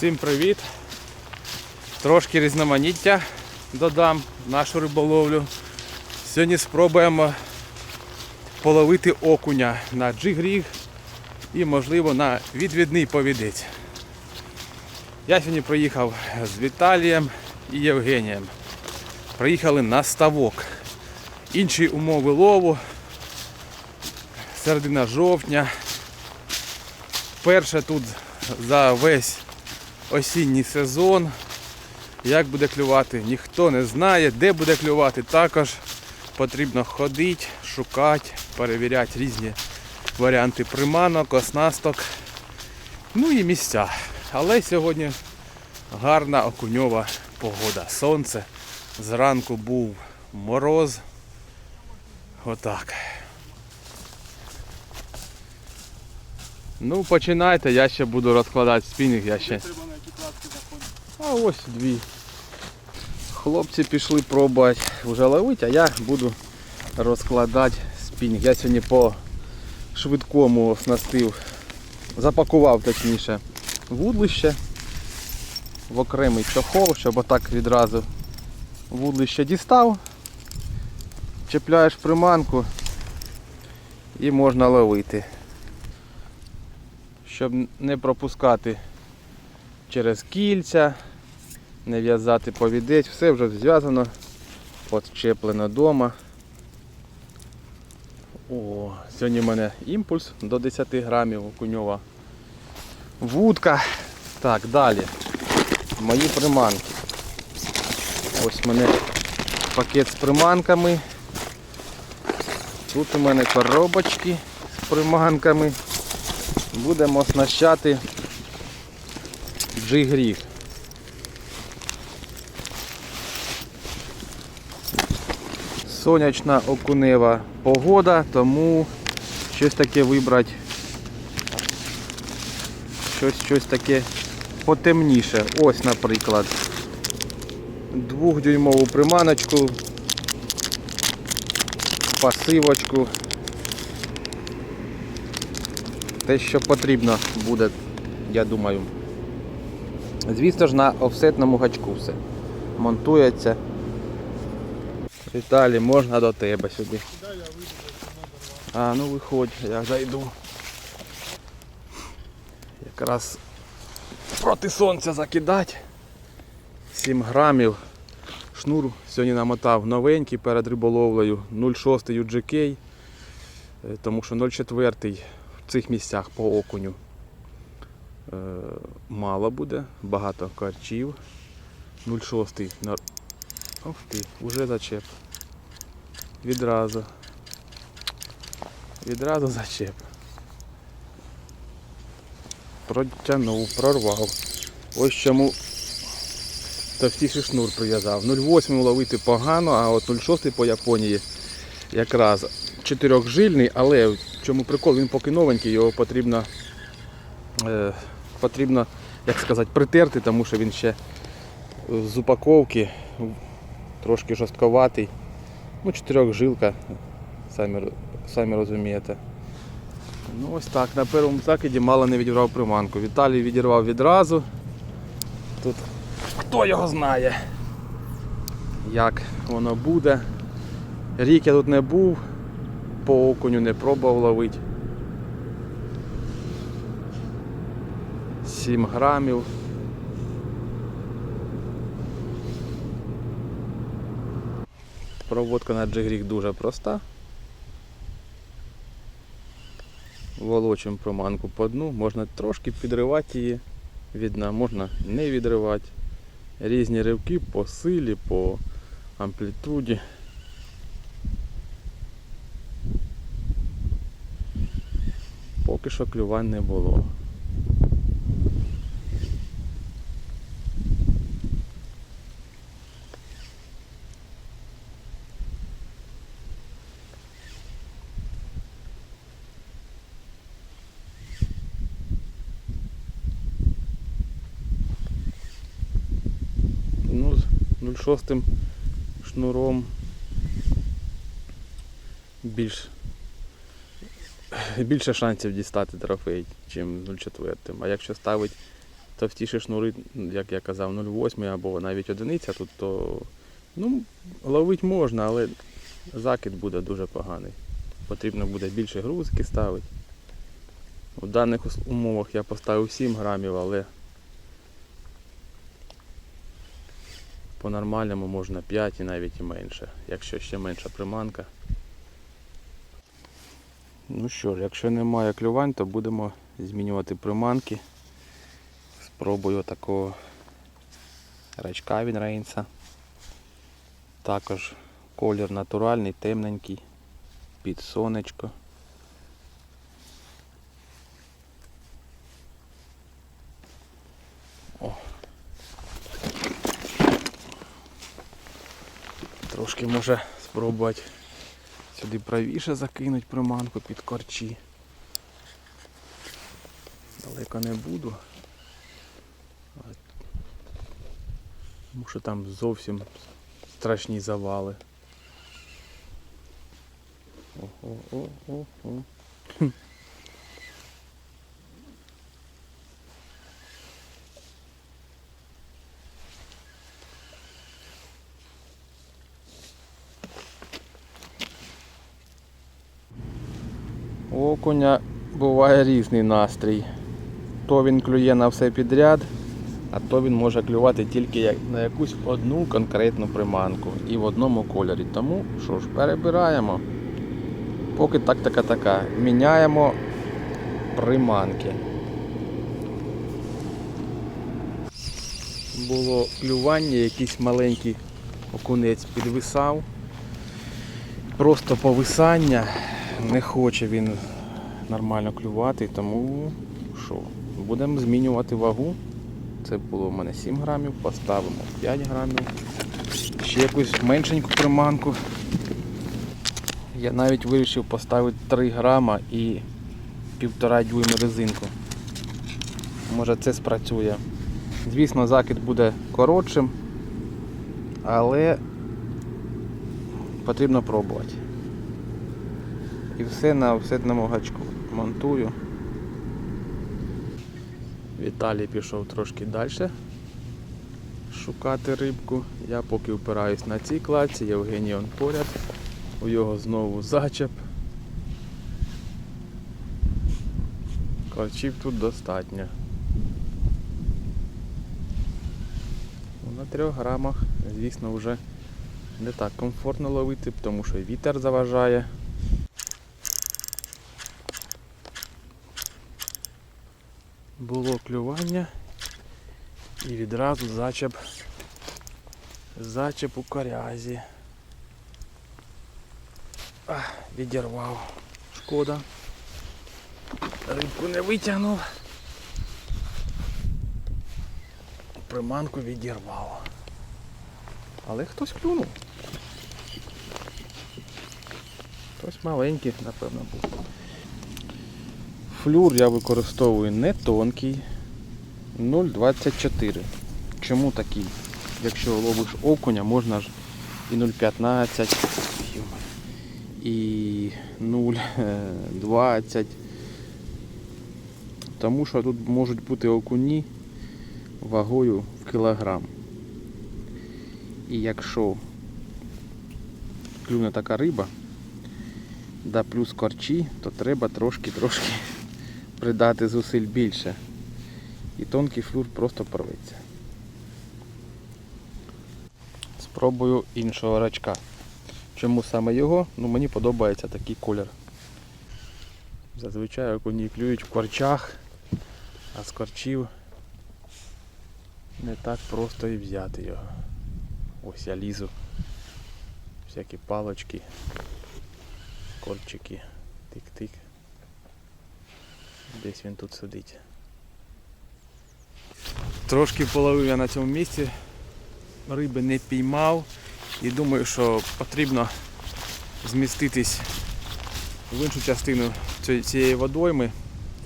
Всім привіт! Трошки різноманіття додам в нашу риболовлю. Сьогодні спробуємо половити окуня на джигріг і, можливо, на відвідний повідець. Я сьогодні приїхав з Віталієм і Євгенієм. Приїхали на ставок. Інші умови лову. Середина жовтня. Перше тут за весь осінній сезон. Як буде клювати, ніхто не знає, де буде клювати. Також потрібно ходити, шукати, перевіряти різні варіанти приманок, оснасток, ну і місця. Але сьогодні гарна окуньова погода. Сонце. Зранку був мороз. Отак. Ну, починайте, я ще буду розкладати спінінг, я ще. А ось дві. Хлопці пішли пробувати вже ловити, а я буду розкладати спінінг. Я сьогодні по швидкому оснастив, запакував точніше вудлище в окремий чохол, щоб отак відразу вудлище дістав, чіпляєш приманку і можна ловити. Щоб не пропускати через кільця, не в'язати повідець, все вже зв'язано, підчеплено вдома. О, сьогодні в мене імпульс до 10 грамів окуньова вудка. Так, далі. Мої приманки. Ось у мене пакет з приманками. Тут у мене коробочки з приманками. Будемо оснащати джигріг. Сонячна окунева погода, тому щось таке вибрати. Щось, щось таке потемніше. Ось, наприклад, двохдюймову приманочку, пасивочку. Те, що потрібно буде, я думаю. Звісно ж, на офсетному гачку все. Монтується. Віталій, можна до тебе сюди. А, ну виходь, я зайду. Якраз проти сонця закидати. 7 грамів. Шнур сьогодні намотав новенький перед риболовлею 0,6 UGK, е, тому що 0,4 в цих місцях по окуню е, мало буде, багато карчів. 0,6 на... Ох ти, вже зачеп. Відразу. Відразу зачеп. Протягнув, прорвав. Ось чому товстіший шнур прив'язав. 0,8 ловити погано, а от 0,6 по Японії якраз чотирьохжильний, але в чому прикол, він поки новенький, його потрібно, е, потрібно, як сказати, притерти, тому що він ще з упаковки трошки жорстковатий. Ну, чотирьохжилка, самі, самі розумієте. Ну ось так, на першому закиді мало не відірвав приманку. Віталій відірвав відразу. Тут хто його знає, як воно буде. Рік я тут не був, по окуню не пробував ловити. 7 грамів. Проводка на джигрік дуже проста. Волочимо проманку по дну, можна трошки підривати її від дна, можна не відривати. Різні ривки по силі, по амплітуді. Поки що клювань не було. Ну, з 0,6 шнуром більш більше шансів дістати трофей, ніж 0,4. А якщо ставить товстіші шнури, як я казав, 0,8 або навіть одиниця тут, то ну, ловити можна, але закид буде дуже поганий. Потрібно буде більше грузки ставити. У даних умовах я поставив 7 грамів, але по-нормальному можна 5 і навіть і менше, якщо ще менша приманка. Ну що ж, якщо немає клювань, то будемо змінювати приманки. Спробую такого рачка від рейнса. Також колір натуральний, темненький, під сонечко. О. Трошки може спробувати сюди правіше закинуть приманку під корчі. Далеко не буду. Тому що там зовсім страшні завали. О-о-о-о-о. Окуня буває різний настрій. То він клює на все підряд, а то він може клювати тільки на якусь одну конкретну приманку і в одному кольорі. Тому що ж, перебираємо. Поки тактика така. Міняємо приманки. Було клювання, якийсь маленький окунець підвисав. Просто повисання. Не хоче він нормально клювати, тому що, будемо змінювати вагу. Це було в мене 7 грамів, поставимо 5 грамів. Ще якусь меншеньку приманку. Я навіть вирішив поставити 3 грама і півтора дюйма резинку. Може це спрацює. Звісно, закид буде коротшим, але потрібно пробувати. І все на всетному гачку монтую. Віталій пішов трошки далі шукати рибку. Я поки впираюсь на цій кладці, Євгеній он поряд. У його знову зачеп. Корчів тут достатньо. Ну, На трьох грамах, звісно, вже не так комфортно ловити, тому що і вітер заважає. Було клювання і відразу зачеп. Зачеп у корязі. А, відірвав. Шкода. Рибку не витягнув. Приманку відірвав. Але хтось клюнув. Хтось маленький, напевно, був. Флюр я використовую не тонкий. 0,24. Чому такий? Якщо ловиш окуня, можна ж і 0,15, і 0,20. Тому що тут можуть бути окуні вагою в кілограм. І якщо клюне така риба, да плюс корчі, то треба трошки-трошки придати зусиль більше. І тонкий флюр просто порветься. Спробую іншого рачка. Чому саме його? Ну мені подобається такий колір. Зазвичай окуні клюють в корчах, а з корчів не так просто і взяти його. Ось я лізу. Всякі палочки, корчики, тик-тик. Десь він тут сидить. Трошки половив я на цьому місці, риби не піймав і думаю, що потрібно зміститись в іншу частину цієї водойми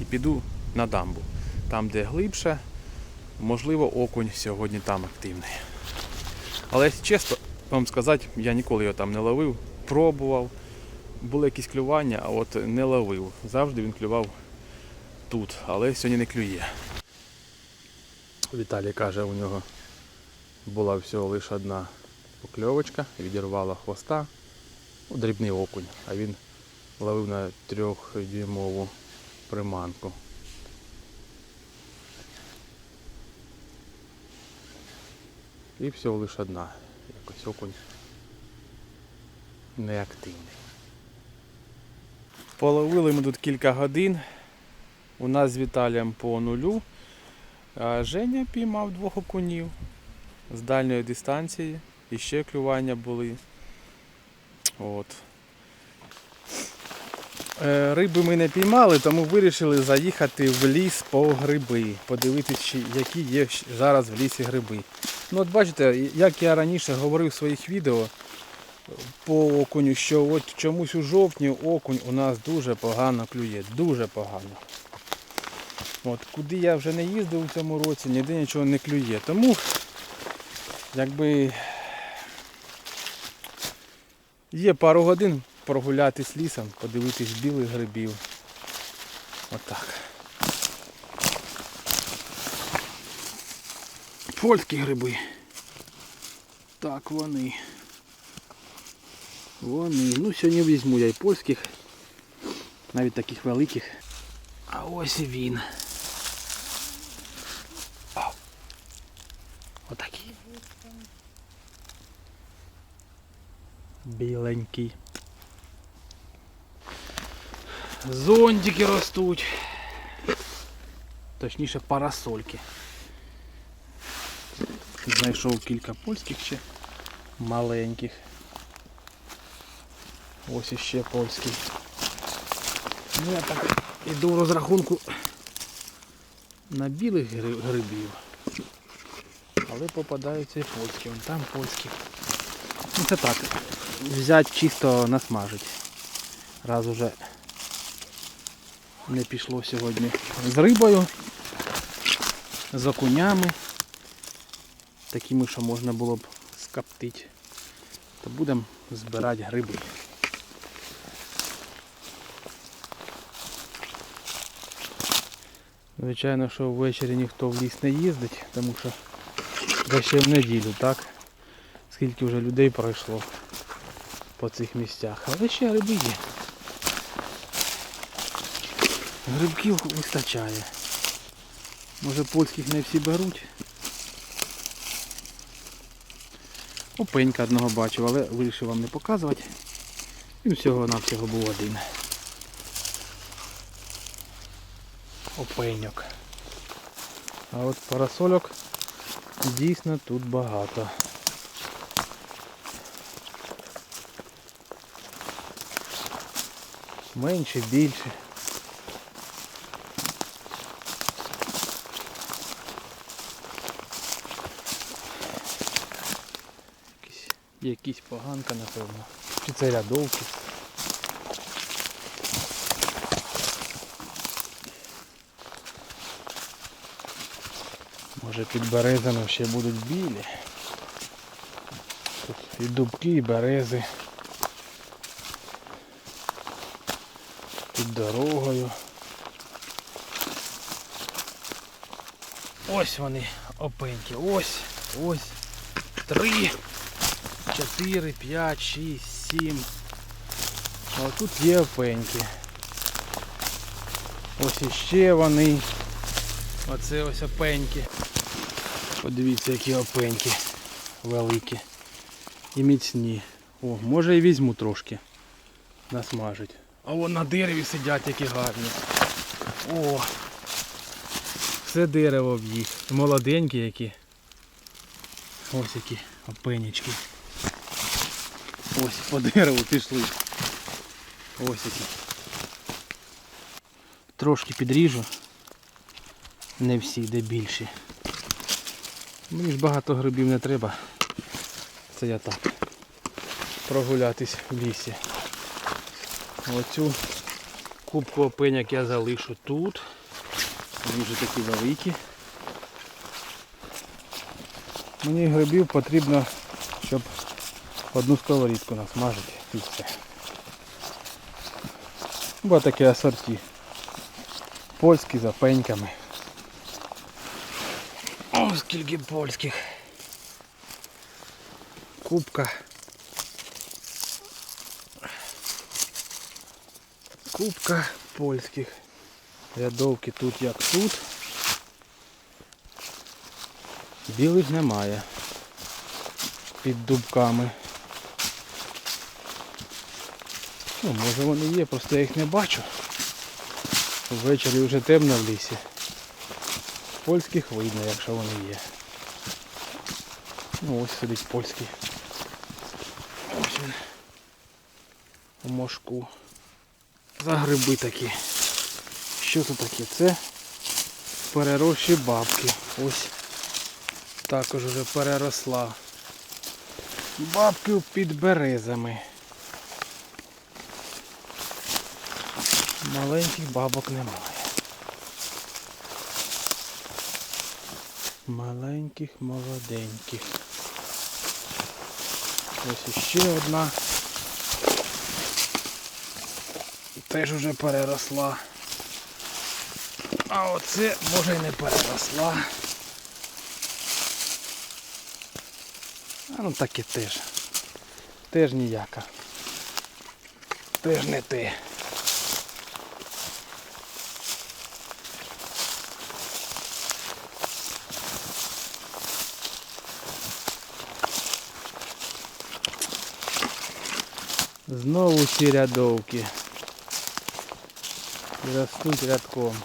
і піду на дамбу. Там, де глибше, можливо, окунь сьогодні там активний. Але чесно вам сказати, я ніколи його там не ловив, пробував. Були якісь клювання, а от не ловив. Завжди він клював тут, але сьогодні не клює. Віталій каже, у нього була всього лише одна покльовочка, відірвала хвоста. Ну, дрібний окунь, а він ловив на трьохдюймову приманку. І всього лише одна. Якось окунь неактивний. Половили ми тут кілька годин. У нас з Віталієм по нулю. Женя піймав двох окунів з дальньої дистанції. І ще клювання були. От. Е, Риби ми не піймали, тому вирішили заїхати в ліс по гриби, подивитися, які є зараз в лісі гриби. Ну от бачите, як я раніше говорив в своїх відео по окуню, що от чомусь у жовтні окунь у нас дуже погано клює, дуже погано. От, куди я вже не їздив у цьому році, ніде нічого не клює. Тому якби є пару годин прогулятись лісом, подивитись білих грибів. Отак. Польські гриби. Так вони. Вони. Ну сьогодні візьму я й польських, навіть таких великих. А ось він. О. Отакий. Біленький. Зонтики ростуть. Точніше парасольки. Знайшов кілька польських ще маленьких. Ось іще польський. Ну я так іду в розрахунку на білих грибів. Але попадаються і польські. Вон там польські. Ну це так. Взять чисто насмажить. Раз уже не пішло сьогодні з рибою, з окунями. Такими, що можна було б скоптити. То будемо збирати гриби. Звичайно, що ввечері ніхто в ліс не їздить, тому що вже ще в неділю, так? Скільки вже людей пройшло по цих місцях. Але ще гриби є. Грибків вистачає. Може польських не всі беруть. Опенька одного бачив, але вирішив вам не показувати. Він всього-навсього був один. Опеньок. А от парасольок дійсно тут багато. Менше, більше. Якісь, якісь поганка, напевно. Чи це рядовки? Може під березами ще будуть білі. Тут і дубки, і берези. Під дорогою. Ось вони опеньки. Ось, ось. Три, чотири, п'ять, шість, сім. А тут є опеньки. Ось іще вони. Оце ось опеньки. Подивіться, які опеньки великі і міцні. О, може і візьму трошки. Насмажить. А вон на дереві сидять які гарні. О! Все дерево в їх. Молоденькі які. Ось які опенічки. Ось по дереву пішли. Ось які. Трошки підріжу. Не всі, де більші. Мені ж багато грибів не треба. Це я так. Прогулятись в лісі. Оцю кубку опеняк я залишу тут. Вони вже такі великі. Мені грибів потрібно, щоб одну сковорідку насмажити і все. Бо таке асорті. Польські з опеньками. О! О, скільки польських. Кубка. Кубка польських. Рядовки тут як тут. Білих немає. Під дубками. Ну, може вони є, просто я їх не бачу. Ввечері вже темно в лісі. Польських видно, якщо вони є. Ну ось сидить польський. Ось він. У мошку. За гриби такі. Що це таке? Це переросші бабки. Ось також вже переросла. Бабки під березами. Маленьких бабок немає. Маленьких, молоденьких. Ось іще одна. Теж уже переросла. А оце може й не переросла. А ну таке теж. Теж ніяка. Теж не те. Знову ці рядовки. І ростуть рядком.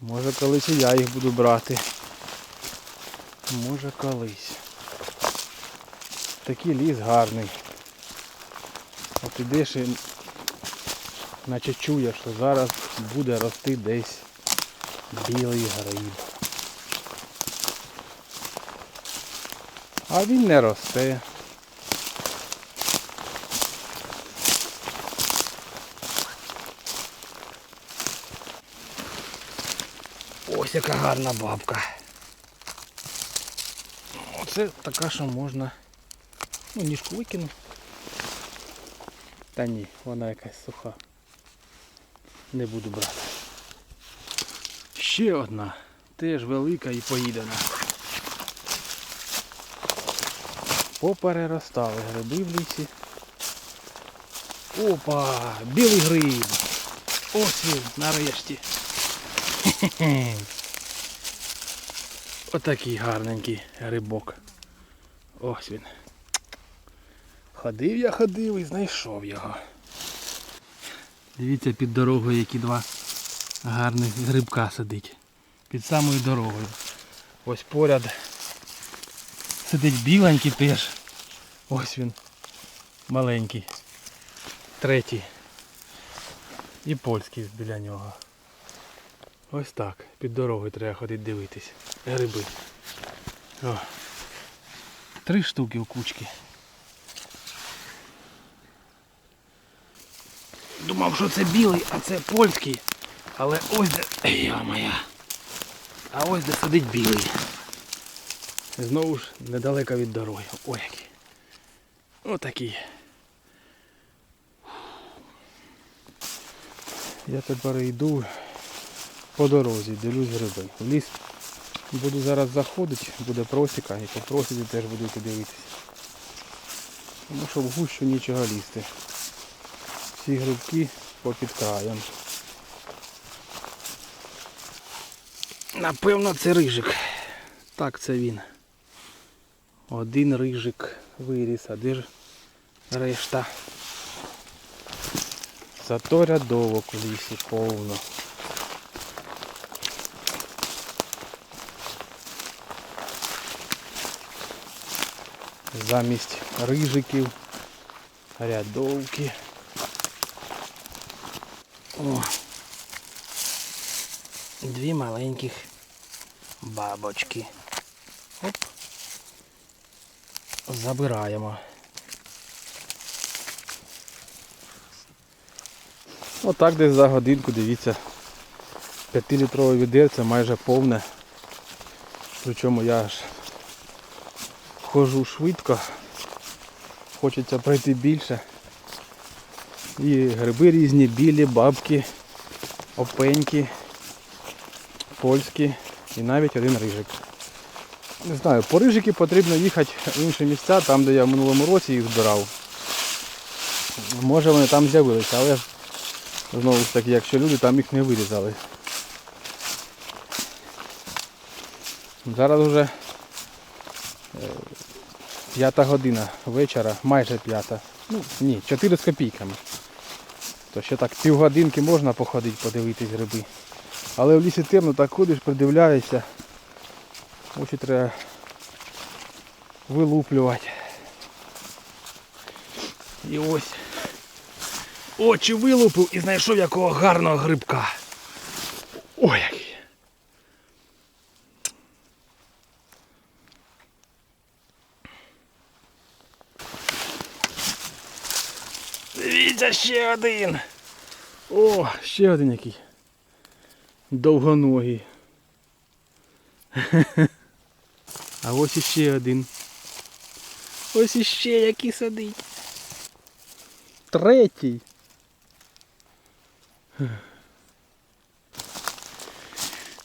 Може колись і я їх буду брати. Може колись. Такий ліс гарний. От ідеш і наче чуєш, що зараз буде рости десь білий гриб. А він не росте. Ось яка гарна бабка. Оце така, що можна. Ну, ніжку викину. Та ні, вона якась суха. Не буду брати. Ще одна. Теж велика і поїдена. Попереростали гриби в лісі. Опа! Білий гриб! Ось він, нарешті. Хе-хе. Отакий гарненький грибок. Ось він. Ходив я, ходив і знайшов його. Дивіться під дорогою, які два гарних грибка сидить. Під самою дорогою. Ось поряд сидить біленький теж. Ось він. Маленький. Третій. І польський біля нього. Ось так. Під дорогою треба ходити дивитись. Гриби. О. Три штуки у кучки. Думав, що це білий, а це польський. Але ось де... Я моя. А ось де сидить білий. Знову ж недалеко від дороги. Ой який. Отакий. Я тепер йду по дорозі, дивлюсь гриби. В ліс буду зараз заходити, буде просіка і по просіці теж буду йти дивитися. Тому що в гущу нічого лізти. Всі грибки попід краєм. Напевно це рижик. Так це він. Один рижик виріс, а де ж решта? Зато рядовок у лісі повно. Замість рижиків, рядовки. О, дві маленьких бабочки. Оп. Забираємо. Отак десь за годинку, дивіться. 5-літрове відерце майже повне. Причому я аж хожу швидко. Хочеться пройти більше. І гриби різні, білі, бабки, опеньки. польські і навіть один рижик. Не знаю, по рижики потрібно їхати в інші місця, там де я в минулому році їх збирав. Може вони там з'явилися, але знову ж таки, якщо люди там їх не вирізали. Зараз вже п'ята година вечора, майже п'ята. Ну, ні, 4 з копійками. То ще так півгодинки можна походити, подивитись гриби. Але в лісі темно, так ходиш, придивляєшся. Очі треба вилуплювати. І ось очі вилупив і знайшов якого гарного грибка. Ой, який. Дивіться, ще один. О, ще один який. Довгоногий. А ось іще один. Ось іще який сидить. Третій.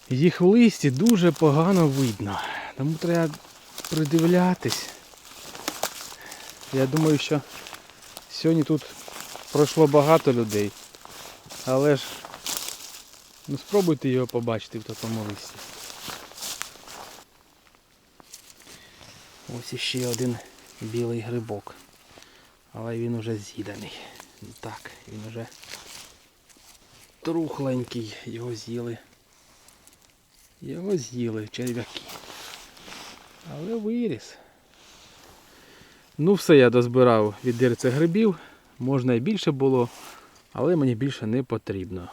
Їх в листі дуже погано видно. Тому треба придивлятись. Я думаю, що сьогодні тут пройшло багато людей. Але ж ну спробуйте його побачити в такому листі. Ось іще один білий грибок. Але він уже з'їданий. Так, він уже трухленький, його з'їли. Його з'їли черв'яки. Але виріс. Ну все я дозбирав від дерця грибів. Можна і більше було, але мені більше не потрібно.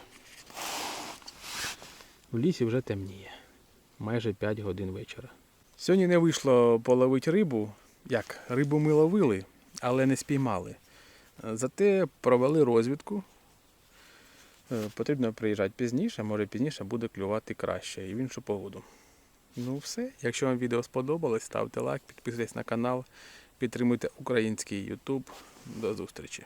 В лісі вже темніє. Майже 5 годин вечора. Сьогодні не вийшло половити рибу. Як? Рибу ми ловили, але не спіймали. Зате провели розвідку. Е, Потрібно приїжджати пізніше, може пізніше буде клювати краще і в іншу погоду. Ну все. Якщо вам відео сподобалось, ставте лайк, підписуйтесь на канал, підтримуйте український YouTube. До зустрічі!